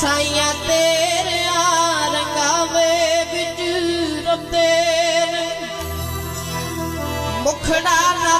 ਸਾਈਆਂ ਤੇਰਿਆ ਰੰਗਾਵੇ ਵਿੱਚ ਰੰਦੇ ਮੁਖੜਾ ਨਾ